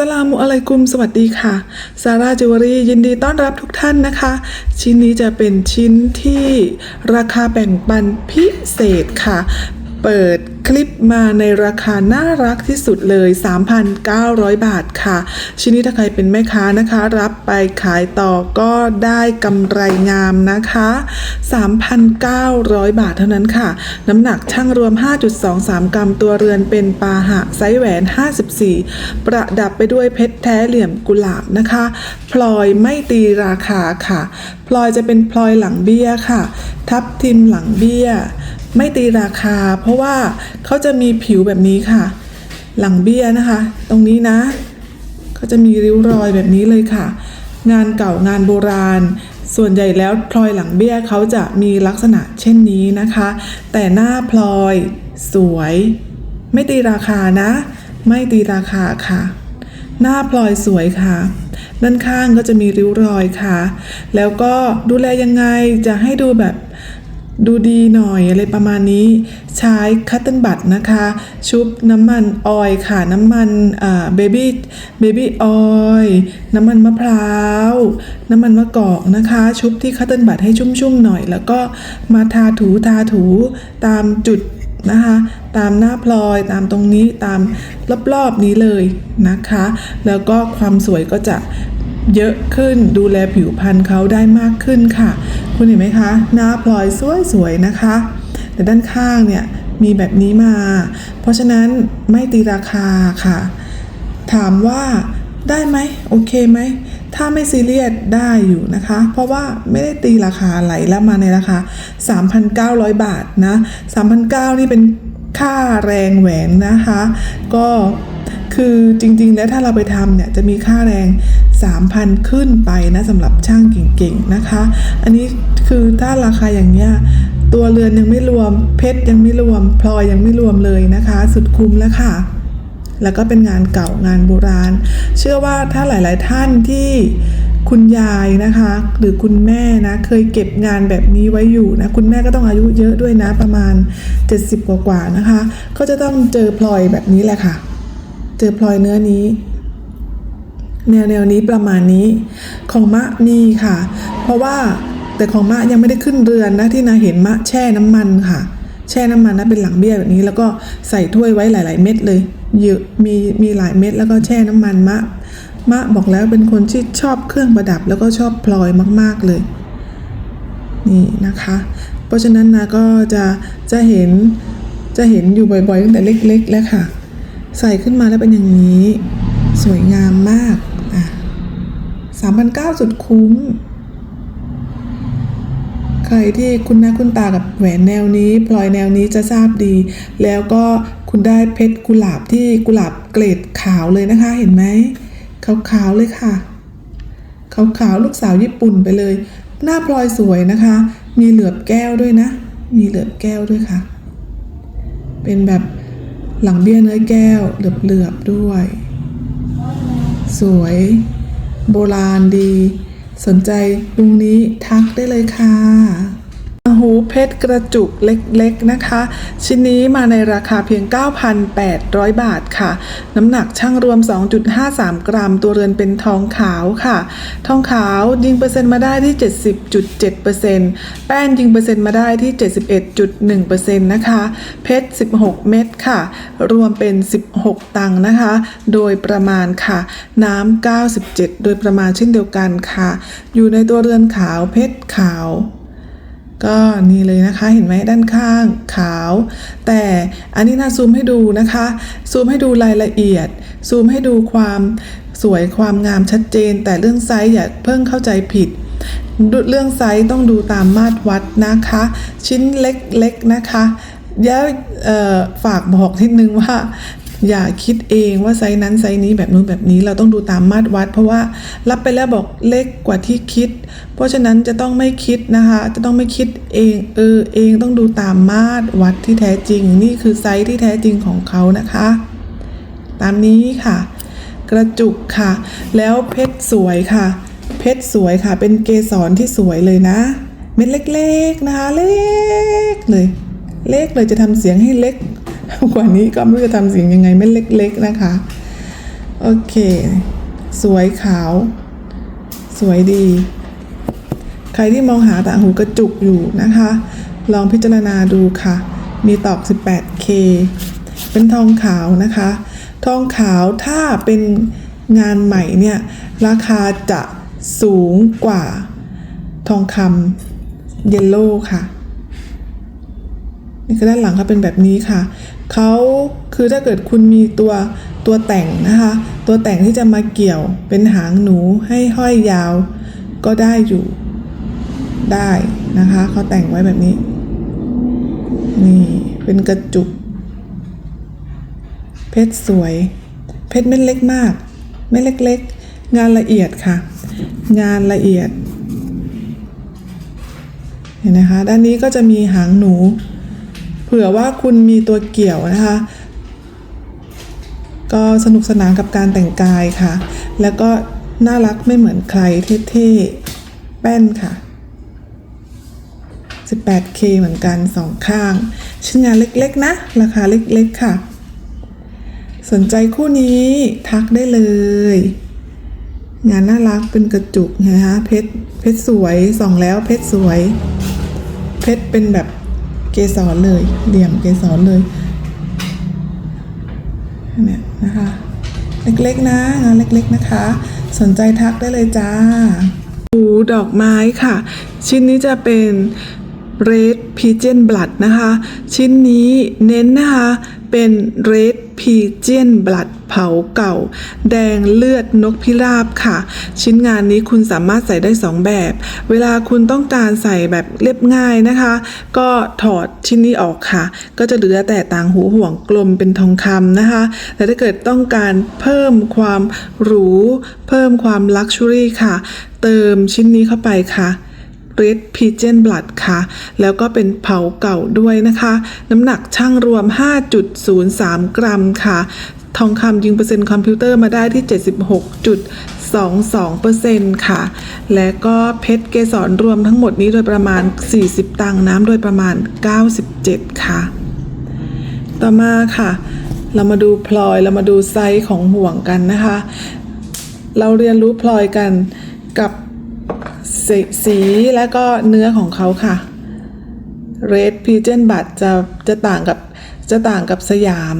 สลามุอะลัยกุมสวัสดีค่ะซาร่าจิวเวลรี่ยินดีต้อนรับทุกท่านนะคะ ชิ้นนี้จะเป็นชิ้นที่ราคาแบ่งปันพิเศษค่ะ เปิด คลิปมาในราคาน่ารักที่สุดเลย 3,900 บาทค่ะ ชิ้นนี้ถ้าใครเป็นแม่ค้านะคะ รับไปขายต่อก็ได้กำไรงามนะคะ 3,900 บาทเท่านั้นค่ะ น้ำหนักช่างรวม 5.23 กรัมตัวเรือนเป็นปาหะไซส์แหวน 54 ประดับไปด้วยเพชรแท้เหลี่ยมกุหลาบนะคะ พลอยไม่ตีราคาค่ะ พลอยจะเป็นพลอยหลังเบี้ยค่ะ ทับทิมหลังเบี้ย ไม่ตีราคา เพราะว่าเขาจะมีผิวแบบนี้ค่ะ หลังเบี้ยนะคะ ตรงนี้นะเขาจะมีริ้วรอยแบบนี้เลยค่ะ งานเก่างานโบราณ ส่วนใหญ่แล้วพลอยหลังเบี้ยเขาจะมีลักษณะเช่นนี้นะคะ แต่หน้าพลอยสวย ไม่ตีราคานะ ไม่ตีราคาค่ะ หน้าพลอยสวยค่ะด้านข้างก็จะมีริ้วรอยค่ะ แล้วก็ดูแลยังไงจะให้ดูแบบ ดูดีหน่อยอะไรประมาณนี้ ใช้คัตเติลบัตนะคะ ชุบน้ำมันออยล์ค่ะ น้ำมันเบบี้เบบี้ออยล์น้ำมันมะพร้าว น้ำมันมะกอกนะคะ ชุบที่คัตเติลบัตให้ชุ่มๆหน่อย แล้วก็มาทาถูทาถูตามจุดนะคะ ตามหน้าพลอยตามตรงนี้ตามรอบๆนี้เลยนะคะ แล้วก็ความสวยก็จะ เยอะขึ้นดูแลผิวพรรณเขาได้มากขึ้นค่ะ คุณเห็นไหมคะ หน้าพลอยสวยๆนะคะ แต่ด้านข้างเนี่ยมีแบบนี้มา เพราะฉะนั้นไม่ตีราคาค่ะ ถามว่าได้ไหมโอเคไหม ถ้าไม่ซีเรียสได้อยู่นะคะ เพราะว่าไม่ได้ตีราคาไหลแล้วมาในราคา 3,900 บาทนะ3,900 นี่เป็นค่าแรงแหวนนะคะ ก็คือจริงๆ แล้วถ้าเราไปทำเนี่ยจะมีค่าแรง 3,000 ขึ้นไปนะสำหรับช่างเก่งๆนะคะ อันนี้คือถ้าราคาอย่างเงี้ยตัวเรือนยังไม่รวมเพชรยังไม่รวมพลอยยังไม่รวมเลยนะคะ สุดคุ้มแล้วค่ะแล้วก็เป็นงานเก่างานโบราณ เชื่อว่าถ้าหลาย ๆ ท่านที่คุณยายนะคะ หรือคุณแม่นะเคยเก็บงานแบบนี้ไว้อยู่นะคุณแม่ก็ต้องอายุเยอะด้วยนะประมาณ 70 กว่าๆนะคะ ก็จะต้องเจอพลอยแบบนี้แหละค่ะ เจอพลอยเนื้อนี้ แนวแนวนี้ประมาณนี้ของมะมีค่ะ เพราะว่าแต่ของมะยังไม่ได้ขึ้นเรือนนะที่นาเห็นมะแช่น้ำมันค่ะ แช่น้ำมันนะเป็นหลังเบี้ยแบบนี้ แล้วก็ใส่ถ้วยไว้หลาย ๆ เม็ดเลยเยอะมีมีหลายเม็ดแล้วก็แช่น้ำมันมะ มะบอกแล้วเป็นคนที่ชอบเครื่องประดับแล้วก็ชอบพลอยมาก ๆเลย นี่นะคะ เพราะฉะนั้นนะก็จะจะเห็นจะเห็นอยู่บ่อยๆตั้งแต่เล็ก ๆ แล้วค่ะ ใส่ขึ้นมาแล้วเป็นอย่างนี้ สวยงามมาก อะสามพันเก้าสุดคุ้ม ใครที่คุณหน้าคุณตากับแหวนแนวนี้ พลอยแนวนี้จะทราบดี แล้วก็คุณได้เพชรกุหลาบที่กุหลาบเกรดขาวเลยนะคะ เห็นไหมขาวๆเลยค่ะขาวๆลูกสาวญี่ปุ่นไปเลย หน้าพลอยสวยนะคะ มีเหลือบแก้วด้วยนะ มีเหลือบแก้วด้วยค่ะ เป็นแบบหลังเบี้ยเนื้อแก้วเหลือบๆด้วย สวย โบราณดี สนใจลุงนี้ทักได้เลยค่ะ หูเพชรกระจุกเล็กๆนะคะ ชิ้นนี้มาในราคาเพียง 9,800 บาทค่ะ น้ำหนักช่างรวม 2.53 กรัม ตัวเรือนเป็นทองขาวค่ะ ทองขาวยิงเปอร์เซ็นต์มาได้ที่ 70.7%แป้นยิงเปอร์เซ็นต์มาได้ที่ 71.1%นะคะ เพชร 16 เม็ดค่ะ รวมเป็น 16 ตังค์นะคะ โดยประมาณค่ะ น้ำ 97 โดยประมาณเช่นเดียวกันค่ะ อยู่ในตัวเรือนขาวเพชรขาว ก็นี่เลยนะคะเห็นไหมด้านข้างขาว แต่อันนี้น่าซูมให้ดูนะคะ ซูมให้ดูรายละเอียด ซูมให้ดูความสวยความงามชัดเจน แต่เรื่องไซส์อย่าเพิ่งเข้าใจผิด เรื่องไซส์ต้องดูตามมาตรวัดนะคะ ชิ้นเล็กๆนะคะแล้วฝากบอกนิดนึงว่า อย่าคิดเองว่าไซส์นั้นไซส์นี้แบบนู้นแบบนี้เราต้องดูตามมาตรวัด เพราะว่ารับไปแล้วบอกเล็กกว่าที่คิด เพราะฉะนั้นจะต้องไม่คิดนะคะ จะต้องไม่คิดเองเออเองต้องดูตามมาตรวัดที่แท้จริง นี่คือไซส์ที่แท้จริงของเขานะคะ ตามนี้ค่ะ กระจุกค่ะ แล้วเพชรสวยค่ะ เพชรสวยค่ะ เป็นเกสรที่สวยเลยนะ เม็ดเล็กๆนะคะ เล็กเลย เล็กเลยจะทำเสียงให้เล็ก กว่านี้ก็ไม่รู้จะทำสียงยังไงเม็ดเล็กๆนะคะ โอเค สวยขาว สวยดี ใครที่มองหาต่างหูกระจุกอยู่นะคะ ลองพิจารณาดูค่ะ มีตอก 18K เป็นทองขาวนะคะ ทองขาวถ้าเป็นงานใหม่เนี่ย ราคาจะสูงกว่าทองคำเยลโล่ค่ะ นี่คือด้านหลังเขาเป็นแบบนี้ค่ะ เขาคือถ้าเกิดคุณมีตัวตัวแต่งนะคะ ตัวแต่งที่จะมาเกี่ยวเป็นหางหนูให้ห้อยยาว ก็ได้อยู่ได้นะคะเขาแต่งไว้แบบนี้ นี่เป็นกระจุก เพชรสวย เพชรเม็ดเล็กมากไม่เล็กๆ งานละเอียดค่ะ งานละเอียดเห็นนะคะ ด้านนี้ก็จะมีหางหนู ผื่อว่าคุณมีตัวเกี่ยวนะคะ ก็สนุกสนานกับการแต่งกายค่ะ แล้วก็น่ารักไม่เหมือนใครเท่ๆแป้นค่ะ 18K เหมือนกันสองข้าง ชิ้นงานเล็กๆนะ ราคาเล็กๆค่ะ สนใจคู่นี้ทักได้เลย งานน่ารักเป็นกระจุกนะคะเพชรเพชรสวยส่องแล้วเพชรสวย เพชรเป็นแบบ เกสรเลย เหลี่ยมเกสรเลยเนี่ยนะคะ เล็กๆนะงานเล็กๆนะคะ สนใจทักได้เลยจ้าหูดอกไม้ค่ะ ชิ้นนี้จะเป็น Red Pigeon Blood นะคะ ชิ้นนี้เน้นนะคะ เป็น Red Pigeon Blood ผาเก่า แดงเลือดนกพิราบค่ะ ชิ้นงานนี้คุณสามารถใส่ได้ 2 แบบ เวลาคุณต้องการใส่แบบเรียบง่ายนะคะ ก็ถอดชิ้นนี้ออกค่ะ ก็จะเหลือแต่ต่างหูห่วงกลมเป็นทองคำนะคะ แต่ถ้าเกิดต้องการเพิ่มความหรู เพิ่มความลักชัวรี่ค่ะ เติมชิ้นนี้เข้าไปค่ะ Red Pigeon Blood ค่ะ แล้วก็เป็นเผาเก่าด้วยนะคะ น้ำหนักช่างรวม 5.03 กรัมค่ะ ทองคำยิงเปอร์เซ็นต์คอมพิวเตอร์มาได้ที่ 76.22%ค่ะ และก็เพชรเกสรรวมทั้งหมดนี้โดยประมาณ 40 ตังค์น้ำโดยประมาณ 97 ค่ะ ต่อมาค่ะ เรามาดูพลอยเรามาดูไซส์ของห่วงกันนะคะ เราเรียนรู้พลอยกันกับสสีและก็เนื้อของเขาค่ะ Red Pigeon Bud จะจะต่างกับ จะต่างกับสยาม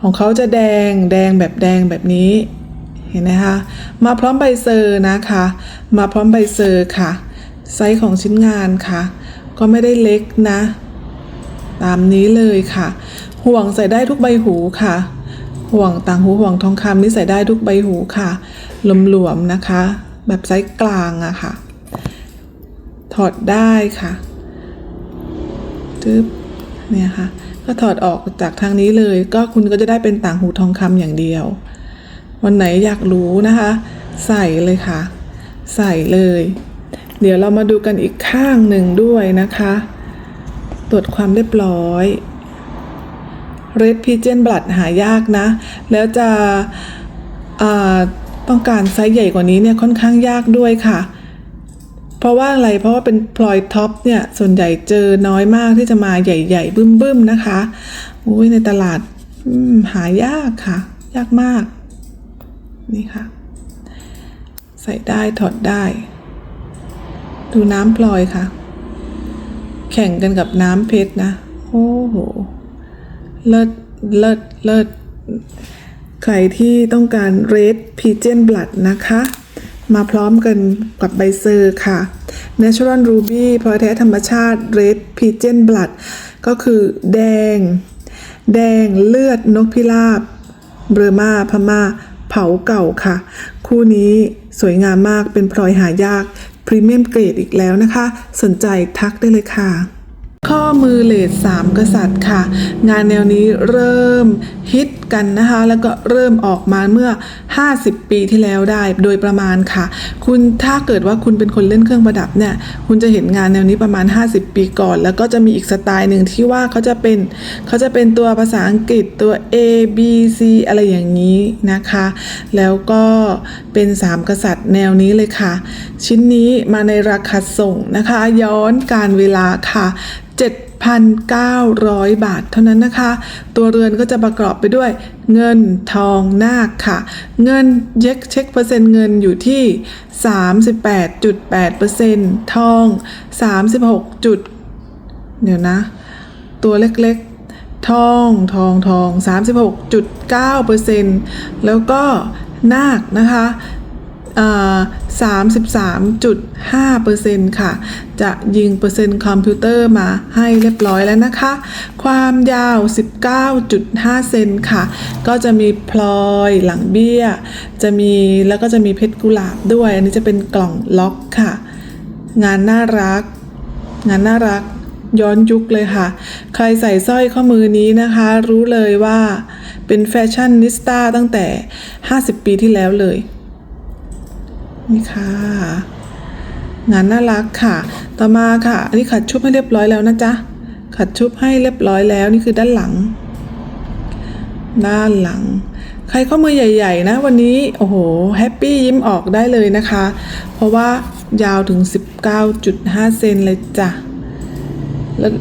ของเขาจะแดงแดงแบบแดงแบบนี้ เห็นไหมคะ มาพร้อมใบเซอร์นะคะ มาพร้อมใบเซอร์ค่ะ ไซส์ของชิ้นงานค่ะ ก็ไม่ได้เล็กนะ ตามนี้เลยค่ะ ห่วงใส่ได้ทุกใบหูค่ะ ห่วงต่างหูห่วงทองคำนี่ใส่ได้ทุกใบหูค่ะหลวมๆนะคะ แบบไซส์กลางอะค่ะ ถอดได้ค่ะจึ๊บเนี่ยค่ะ ก็ถอดออกจากทางนี้เลย ก็คุณก็จะได้เป็นต่างหูทองคำอย่างเดียว วันไหนอยากรู้นะคะ ใส่เลยค่ะ ใส่เลย เดี๋ยวเรามาดูกันอีกข้างหนึ่งด้วยนะคะ ตรวจความเรียบร้อย Red Pigeon Blood หายากนะ แล้วจะต้องการไซส์ใหญ่กว่านี้เนี่ยค่อนข้างยากด้วยค่ะ เพราะว่าอะไรเพราะว่าเป็นพลอยท็อปเนี่ยส่วนใหญ่เจอน้อยมากที่จะมาใหญ่ ๆ บึ้มๆนะคะอุ้ยในตลาดหายากค่ะ ยากมาก นี่ค่ะ ใส่ได้ถอดได้ ดูน้ำพลอยค่ะ แข่งกันกับน้ำเพชรนะ โอ้โห เลิศเลิศเลิศใครที่ต้องการ Red Pigeon Blood นะคะ มาพร้อมกันกับใบเซอร์ค่ะ Natural Ruby พลอยแท้ธรรมชาติ Red Pigeon Blood ก็คือแดง แดงเลือดนกพิราบ เบอร์มาพม่า เผาเก่าค่ะ คู่นี้สวยงามมากเป็นพลอยหายาก พรีเมียมเกรดอีกแล้วนะคะ สนใจทักได้เลยค่ะ ข้อมือเลดสามกษัตริย์ค่ะ งานแนวนี้เริ่มฮิตกันนะคะ แล้วก็เริ่มออกมาเมื่อ 50 ปีที่แล้วได้โดยประมาณค่ะ คุณถ้าเกิดว่าคุณเป็นคนเล่นเครื่องประดับเนี่ย คุณจะเห็นงานแนวนี้ประมาณ 50 ปีก่อน แล้วก็จะมีอีกสไตล์หนึ่งที่ว่าเขาจะเป็นเขาจะเป็นตัวภาษาอังกฤษตัว A B C อะไรอย่างนี้นะคะ แล้วก็เป็น 3 กษัตริย์แนวนี้เลยค่ะ ชิ้นนี้มาในราคาส่งนะคะ ย้อนการเวลาค่ะ7,900 บาทเท่านั้นนะคะ ตัวเรือนก็จะประกอบไปด้วยเงินทองนาคค่ะ เงินเย็กเช็คเปอร์เซ็นต์เงินอยู่ที่ 38.8%ทอง 36 จุดเดี๋ยวนะ ตัวเล็กๆ ทองทองทอง 36.9%แล้วก็นาคนะคะ สามสิบสามจุดห้าเปอร์เซ็นต์ค่ะ จะยิงเปอร์เซ็นต์คอมพิวเตอร์มาให้เรียบร้อยแล้วนะคะ ความยาว 19.5 เซนค่ะ ก็จะมีพลอยหลังเบี้ย จะมีแล้วก็จะมีเพชรกุหลาบด้วย อันนี้จะเป็นกล่องล็อกค่ะ งานน่ารัก งานน่ารักย้อนยุคเลยค่ะ ใครใส่สร้อยข้อมือนี้นะคะ รู้เลยว่าเป็นแฟชั่นนิสต้าตั้งแต่ 50 ปีที่แล้วเลย นี่ค่ะงานน่ารักค่ะ ต่อมาค่ะ อันนี้ขัดชุบให้เรียบร้อยแล้วนะจ๊ะ ขัดชุบให้เรียบร้อยแล้วนี่คือด้านหลัง ด้านหลัง ใครข้อมือใหญ่ ๆ นะ วันนี้โอ้โหแฮปปี้ยิ้มออกได้เลยนะคะ เพราะว่ายาวถึง 19.5 เซนเลยจ้ะ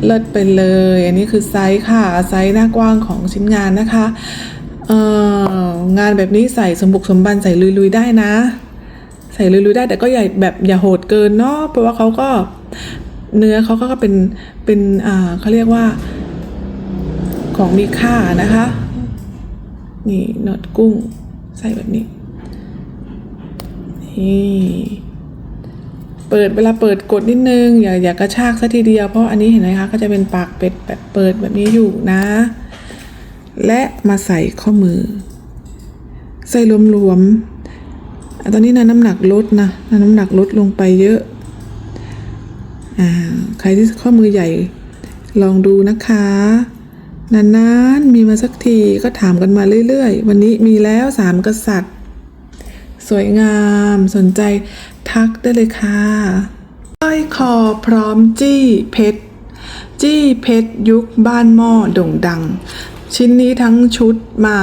เลิศไปเลย อันนี้คือไซส์ค่ะ ไซส์หน้ากว้างของชิ้นงานนะคะงานแบบนี้ใส่สมบุกสมบันใส่ลุยๆได้นะ ใส่ลุยๆได้ แต่ก็อย่าแบบอย่าโหดเกินเนาะเพราะว่าเขาก็เนื้อเขาก็เป็นเป็นอ่าเขาเรียกว่า ของมีค่านะคะ นี่หนอดกุ้งใส่แบบนี้นี่เปิดเวลาเปิดกดนิดนึงอย่าอย่ากระชากซะทีเดียวเพราะอันนี้เห็นไหมคะก็จะเป็นปากเป็ดแบบเปิดแบบนี้อยู่นะ และมาใส่ข้อมือ ใส่รวมๆ ตอนนี้นะน้ำหนักลดนะนะน้ำหนักลดลงไปเยอะอ่าใครที่ข้อมือใหญ่ลองดูนะคะ นานๆมีมาสักทีก็ถามกันมาเรื่อยๆ วันนี้มีแล้วสามกษัตริย์ สวยงามสนใจทักได้เลยค่ะสร้อยคอพร้อมจี้เพชร จี้เพชรยุคบ้านหม้อโด่งดัง ชิ้นนี้ทั้งชุดมา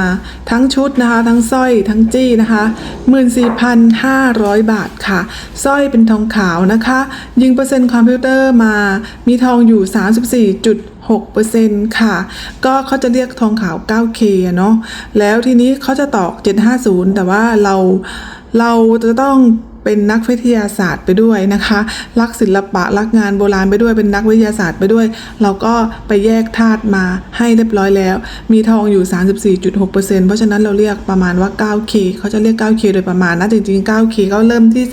ทั้งชุดนะคะทั้งสร้อยทั้งจี้นะคะ14,500 บาทค่ะสร้อยเป็นทองขาวนะคะ ยิงเปอร์เซ็นต์คอมพิวเตอร์มา มีทองอยู่ 34.6%ค่ะ ก็เขาจะเรียกทองขาว 9K เนาะแล้วทีนี้เขาจะตอก 750 แต่ว่าเราเราจะต้อง เป็นนักวิทยาศาสตร์ไปด้วยนะคะ รักศิลปะรักงานโบราณไปด้วยเป็นนักวิทยาศาสตร์ไปด้วย เราก็ไปแยกธาตุมาให้เรียบร้อยแล้ว มีทองอยู่ 34.6%เพราะฉะนั้นเราเรียกประมาณว่า 9K เขาจะเรียก 9K โดยประมาณนะจริง ๆ 9K ก็เริ่มที่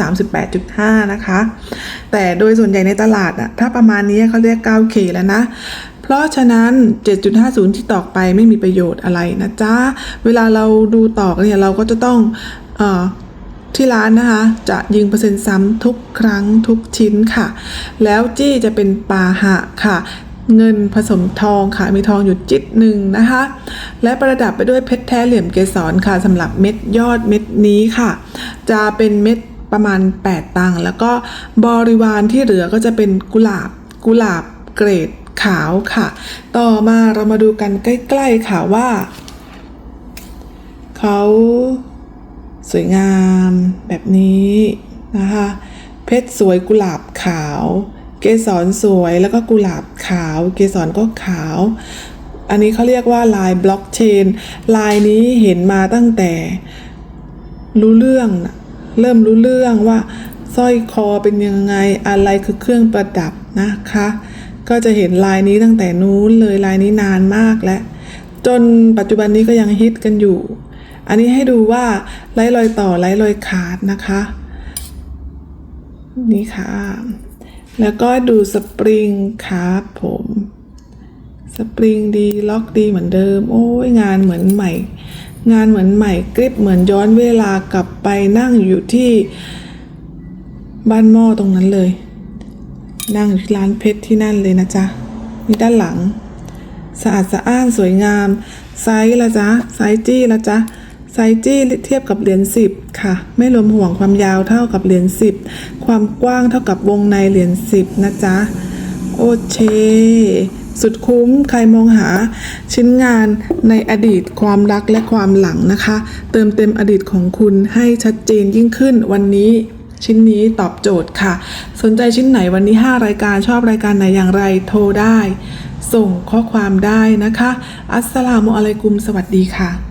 38.5 นะคะ แต่โดยส่วนใหญ่ในตลาดอะถ้าประมาณนี้เขาเรียก 9K แล้วนะเพราะฉะนั้น 7.50 ที่ตอกไปไม่มีประโยชน์อะไรนะจ๊ะ เวลาเราดูตอกเนี่ยเราก็จะต้องเที่ร้านนะคะ จะยิงเปอร์เซ็นต์ซ้ำทุกครั้งทุกชิ้นค่ะ แล้วจี้จะเป็นปาหะค่ะ เงินผสมทองค่ะ มีทองอยู่จิตหนึ่งนะคะ และประดับไปด้วยเพชรแท้เหลี่ยมเกสรค่ะสำหรับเม็ดยอดเม็ดนี้ค่ะ จะเป็นเม็ดประมาณ 8 ตังค์แล้วก็บริวารที่เหลือก็จะเป็นกุหลาบกุหลาบเกรดขาวค่ะ ต่อมาเรามาดูกันใกล้ ๆ ค่ะว่า เขา สวยงามแบบนี้นะคะ เพชรสวยกุหลาบขาว เกสรสวยแล้วก็กุหลาบขาว เกสรก็ขาว อันนี้เขาเรียกว่าลายบล็อกเชน ลายนี้เห็นมาตั้งแต่รู้เรื่องนะเริ่มรู้เรื่องว่าสร้อยคอเป็นยังไงอะไรคือเครื่องประดับนะคะ ก็จะเห็นลายนี้ตั้งแต่นู้นเลยลายนี้นานมากแล้ว จนปัจจุบันนี้ก็ยังฮิตกันอยู่ อันนี้ให้ดูว่าไร้รอยต่อไร้รอยขาดนะคะ นี่ค่ะ แล้วก็ดูสปริงครับผม สปริงดีล็อกดีเหมือนเดิม โอ้ยงานเหมือนใหม่ งานเหมือนใหม่กริบเหมือนย้อนเวลากลับไปนั่งอยู่ที่บ้านหม้อตรงนั้นเลย นั่งอยู่ที่ร้านเพชรที่นั่นเลยนะจ๊ะนี่ด้านหลัง สะอาดสะอ้านสวยงาม ไซส์ละจ๊ะ ไซส์จี้ละจ๊ะ ไซจี้เทียบกับเหรียญสิบค่ะ ไม่รวมห่วงความยาวเท่ากับเหรียญสิบความกว้างเท่ากับวงในเหรียญสิบนะจ๊ะ โอเคสุดคุ้มใครมองหาชิ้นงานในอดีตความรักและความหลังนะคะ เติมเต็มอดีตของคุณให้ชัดเจนยิ่งขึ้นวันนี้ชิ้นนี้ตอบโจทย์ค่ะ สนใจชิ้นไหนวันนี้ 5 รายการชอบรายการไหนอย่างไรโทรได้ ส่งข้อความได้นะคะ อัสสลามุอะลัยกุม สวัสดีค่ะ